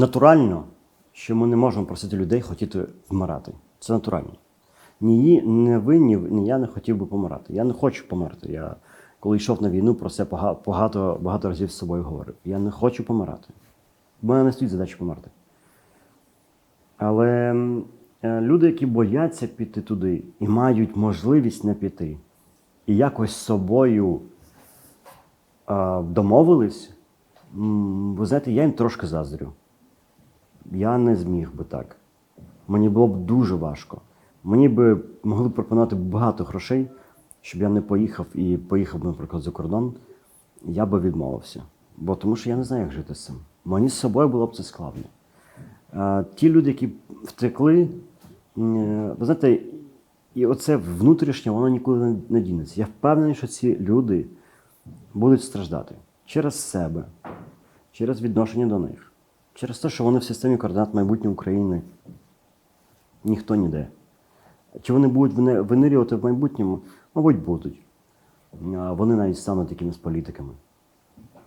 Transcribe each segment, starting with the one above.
натурально, що ми не можемо просити людей хотіти вмирати. Це натурально. Ні, не ви, ні, я не хотів би помирати. Я не хочу померти. Я коли йшов на війну, про це багато, багато разів з собою говорив. Я не хочу помирати. У мене не стоїть задача померти. Але е, люди, які бояться піти туди і мають можливість не піти, і якось з собою домовились, ви знаєте, я їм трошки заздрю. Я не зміг би так. Мені було б дуже важко. Мені би могли б пропонувати багато грошей, щоб я не поїхав і поїхав, наприклад, за кордон. Я би відмовився. Бо тому що я не знаю, як жити з цим. Мені з собою було б це складно. Е, Ті люди, які втекли, е, ви знаєте, і оце внутрішнє, воно нікуди не- не дінеться. Я впевнений, що ці люди будуть страждати через себе, через відношення до них, через те, що вони в системі координат майбутньої України ніхто ніде. Чи вони будуть винирювати в майбутньому? Мабуть, будуть. Вони навіть стануть якимись політиками.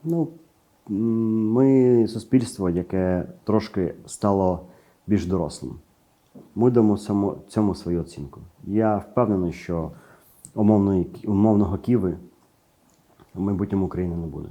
Ну, ми суспільство, яке трошки стало більш дорослим. Ми дамо цьому, свою оцінку. Я впевнений, що умовної, умовного Киви в майбутньому України не буде.